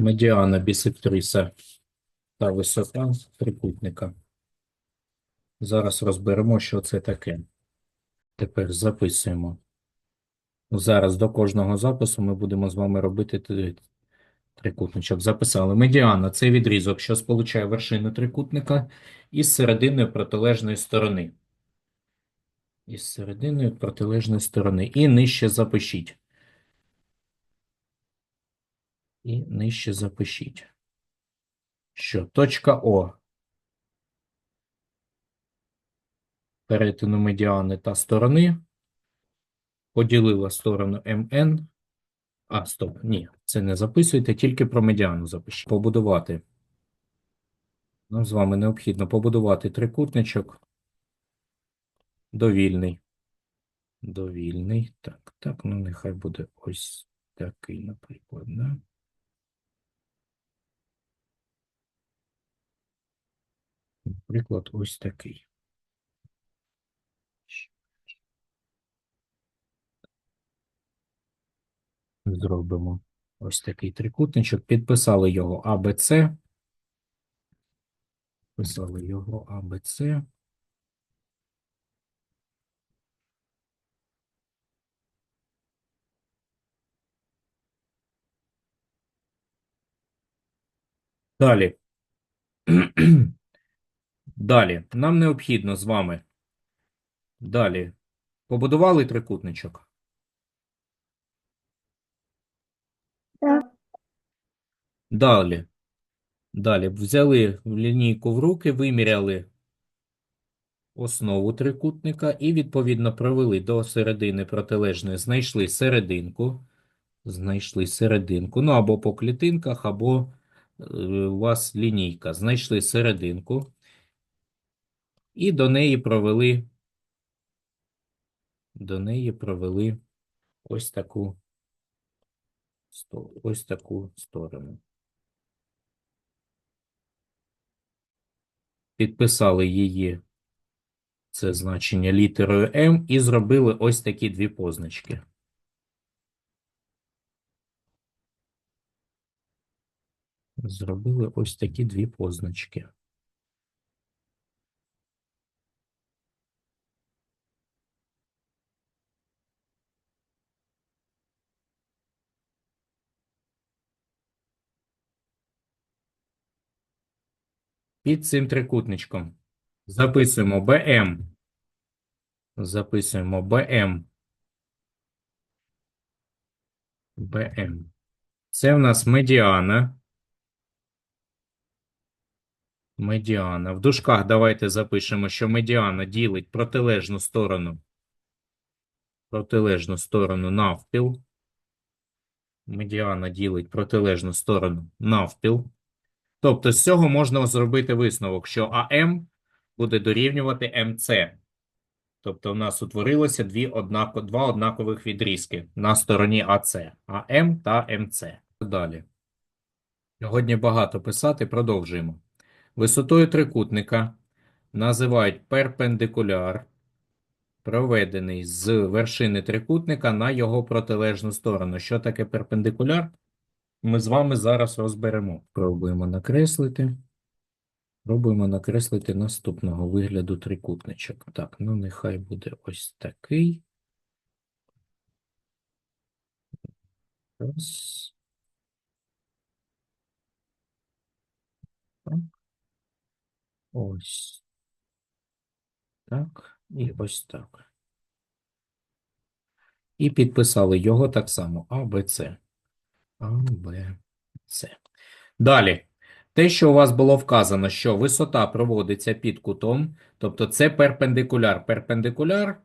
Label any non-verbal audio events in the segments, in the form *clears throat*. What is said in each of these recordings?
медіана бісектриса та висота трикутника. Зараз розберемо, що це таке. Тепер записуємо. Зараз до кожного запису ми будемо з вами робити трикутничок. Записали. Медіана – це відрізок, що сполучає вершину трикутника із серединою протилежної сторони. Із серединою протилежної сторони. І нижче запишіть. І нижче запишіть. Що? Точка О. Перетину медіани та сторони. Поділила сторону МН. А, стоп, ні, це не записуйте, тільки про медіану запишіть. Побудувати. Нам з вами необхідно побудувати трикутничок. Довільний. Довільний. Так, так, ну нехай буде ось такий, наприклад, да? Наприклад, ось такий. Зробимо ось такий трикутничок. Підписали його АБЦ. Писали його АБЦ. Далі. *clears throat* Далі. Нам необхідно з вами. Далі. Побудували трикутничок. Так. Далі. Далі. Взяли лінійку в руки, виміряли основу трикутника і, відповідно, провели до середини протилежної, знайшли серединку. Знайшли серединку. Ну, або по клітинках, або е, у вас лінійка. Знайшли серединку. І до неї провели, до неї провели ось таку, ось таку сторону. Підписали її, це значення літерою М, і зробили ось такі дві позначки. Зробили ось такі дві позначки. Під цим трикутничком записуємо БМ. Записуємо БМ. БМ. Це в нас медіана. Медіана. В дужках давайте запишемо, що медіана ділить протилежну сторону. Протилежну сторону навпіл. Медіана ділить протилежну сторону навпіл. Тобто з цього можна зробити висновок, що АМ буде дорівнювати МЦ. Тобто в нас утворилося дві однако, два однакових відрізки на стороні АЦ. АМ та МЦ. Далі. Сьогодні багато писати, продовжуємо. Висотою трикутника називають перпендикуляр, проведений з вершини трикутника на його протилежну сторону. Що таке перпендикуляр? Ми з вами зараз розберемо. Пробуємо накреслити. Пробуємо накреслити наступного вигляду трикутничок. Так, ну нехай буде ось такий. Раз. Ось. Так. І ось так. І підписали його так само. А, Б, С. А, Б, С. Далі. Те, що у вас було вказано, що висота проводиться під кутом, тобто це перпендикуляр. Перпендикуляр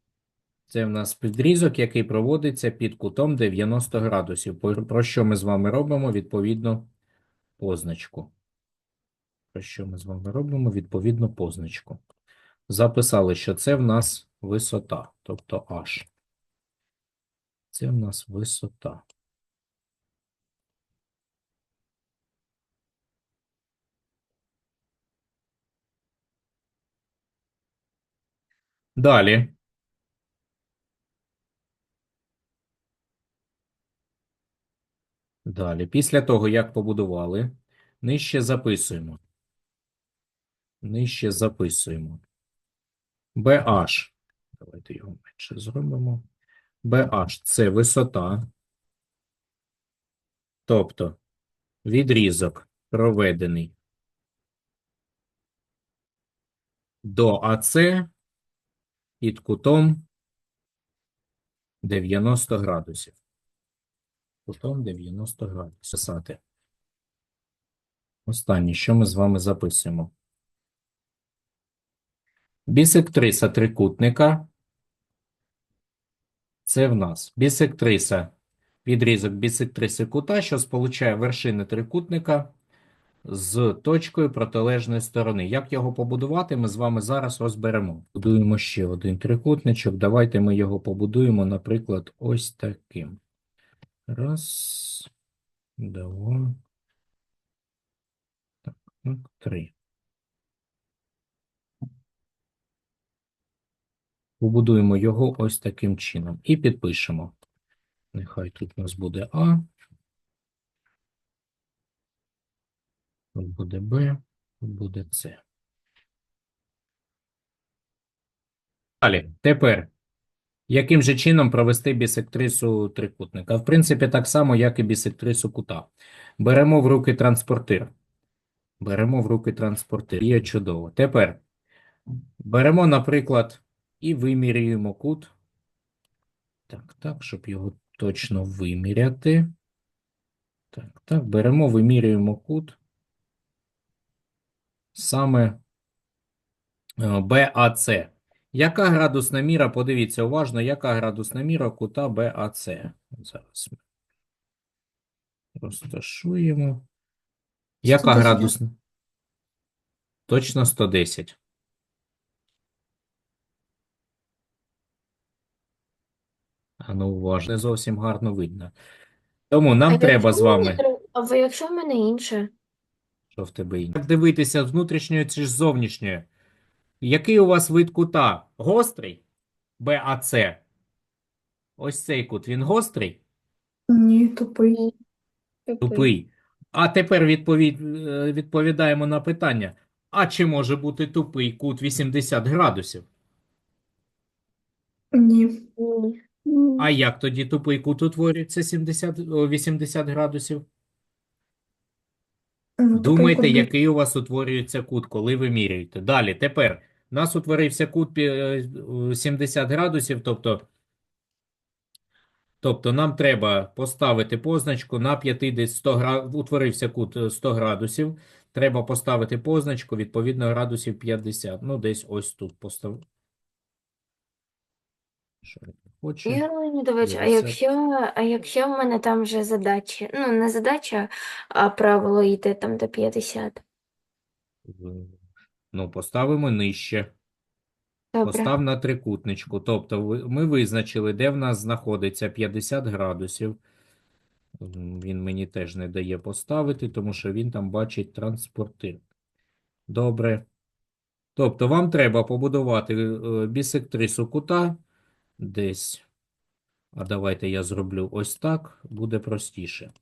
– це в нас підрізок, який проводиться під кутом 90 градусів. Про про що ми з вами робимо відповідну позначку. Про що ми з вами робимо відповідну позначку. Записали, що це в нас висота, тобто H. Це в нас висота. Далі. Далі, після того, як побудували, нижче записуємо. Нижче записуємо. BH. Давайте його менше зробимо. BH – це висота. Тобто відрізок проведений до АЦ під кутом 90 градусів. Кутом 90 градусів. Писати. Останнє, що ми з вами записуємо. Бісектриса трикутника. Це в нас бісектриса, відрізок бісектриси кута, що сполучає вершини трикутника з точкою протилежної сторони. Як його побудувати, ми з вами зараз розберемо. Будуємо ще один трикутничок. Давайте ми його побудуємо, наприклад, ось таким. Раз, два, так, так, три. Побудуємо його ось таким чином і підпишемо. Нехай тут у нас буде А, тут буде Б, тут буде С. Далі, тепер, яким же чином провести бісектрису трикутника? В принципі, так само, як і бісектрису кута. Беремо в руки транспортир. Беремо в руки транспортир. Є чудово. Тепер беремо, наприклад, і вимірюємо кут. Так, так, щоб його точно виміряти. Так, так, беремо, вимірюємо кут. Саме е, BAC. Яка градусна міра? Подивіться уважно, яка градусна міра кута BAC. Зараз ми розташуємо. Яка 110, градусна? Точно 110. А ну, уважно, не зовсім гарно видно. Тому нам А треба з вами. А ви- якщо в мене інше? Що в тебе інше? Як дивитися з внутрішньої чи з зовнішньої? Який у вас вид кута? Гострий? БАЦ. Ось цей кут, він гострий? Ні, тупий. Тупий. А тепер відповідь, е, відповідаємо на питання. А чи може бути тупий кут 80 градусів? Ні. Ні. А як тоді тупий кут утворюється 70, 80 градусів? Ну, тупий Думайте, кут який у вас утворюється кут, коли ви міряєте. Далі, тепер, у нас утворився кут пі- е, 70 градусів, тобто, тобто нам треба поставити позначку на 50, 100 гра... утворився кут е, 100 градусів, треба поставити позначку, відповідно, градусів 50. Ну, десь ось тут постав. Що я хочу? Ігор Леонідович, а 50. якщо, а якщо в мене там вже задача, ну не задача, а правило йде там до 50. Ну, поставимо нижче. Добре. Постав на трикутничку. Тобто ви- ми визначили, де в нас знаходиться 50 градусів. М, Він мені теж не дає поставити, тому що він там бачить транспортир. Добре. Тобто вам треба побудувати е, бісектрису кута десь. А давайте я зроблю ось так, буде простіше.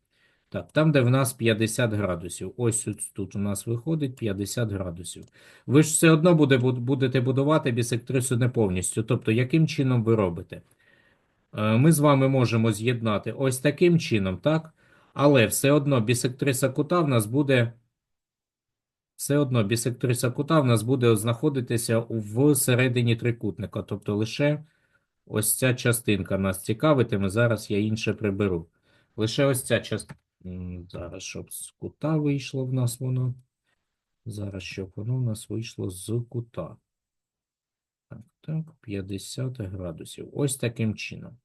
Так, там, де в нас 50 градусів. Ось тут, у нас виходить 50 градусів. Ви ж все одно буде, будете будувати бісектрису не повністю. Тобто, яким чином ви робите? Е, Ми з вами можемо з'єднати ось таким чином, так? Але все одно бісектриса кута в нас буде. Все одно бісектриса кута в нас буде знаходитися в середині трикутника. Тобто лише ось ця частинка нас цікавитиме. Зараз я інше приберу. Лише ось ця частина. Зараз, щоб з кута вийшло в нас воно. Зараз, щоб воно в нас вийшло з кута. Так, так, 50 градусів. Ось таким чином.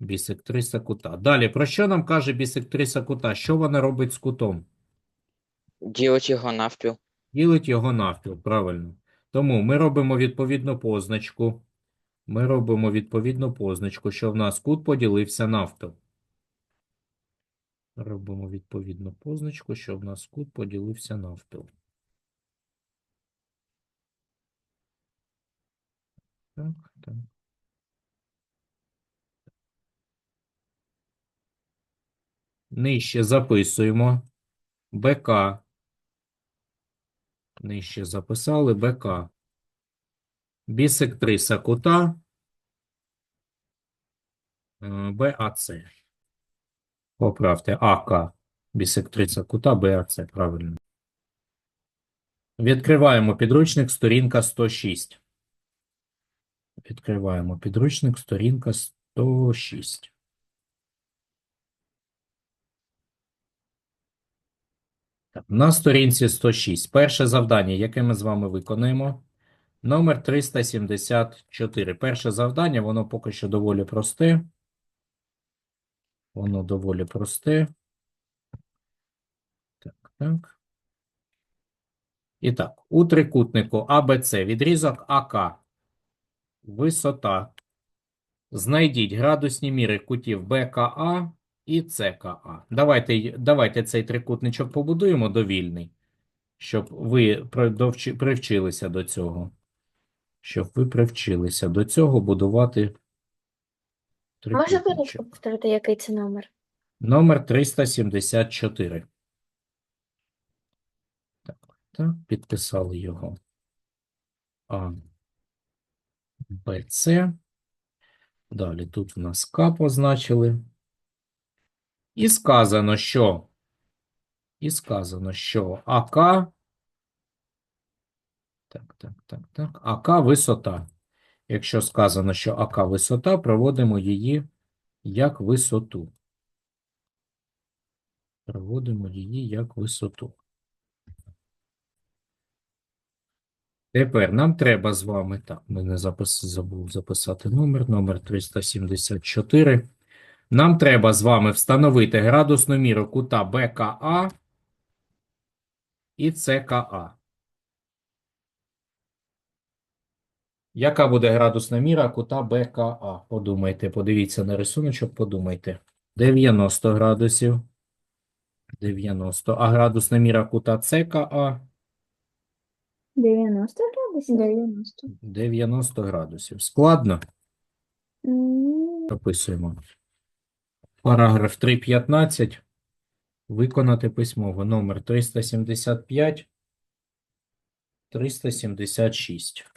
Бісектриса кута. Далі, про що нам каже бісектриса кута? Що вона робить з кутом? Ділить його навпіл. Ділить його навпіл, правильно. Тому ми робимо відповідну позначку. Ми робимо відповідну позначку, що в нас кут поділився навпіл. Робимо відповідну позначку, що в нас кут поділився навпіл. Так, так. Нижче записуємо. БК. Нижче записали БК. Бісектриса кута. е, БАЦ. Поправте. АК. Бісектриса кута БАЦ. Правильно. Відкриваємо підручник, сторінка 106. Відкриваємо підручник, сторінка 106. Так, на сторінці 106. Перше завдання, яке ми з вами виконуємо. Номер 374. Перше завдання, воно поки що доволі просте. Воно доволі просте. Так, так. І так, у трикутнику АБЦ відрізок АК. Висота. Знайдіть градусні міри кутів БКА і ЦКА. Давайте, давайте цей трикутничок побудуємо довільний, щоб ви привчилися до цього. Щоб ви привчилися до цього будувати Може, ласка, повторити, який це номер? Номер 374. Так, так, підписали його. А, Б, С. Далі тут в нас К позначили. І сказано, що і сказано, що АК так, так, так, так. АК висота. Якщо сказано, що АК висота, проводимо її як висоту. Проводимо її як висоту. Тепер нам треба з вами, так, ми не запис, забув записати номер, номер 374. Нам треба з вами встановити градусну міру кута БКА і ЦКА. Яка буде градусна міра кута БКА? Подумайте, подивіться на рисуночок, подумайте. 90 градусів. 90. А градусна міра кута ЦКА 90 градусів? 90. 90 градусів. Складно? Записуємо. Параграф 3.15. Виконати письмово. Номер 375. 376.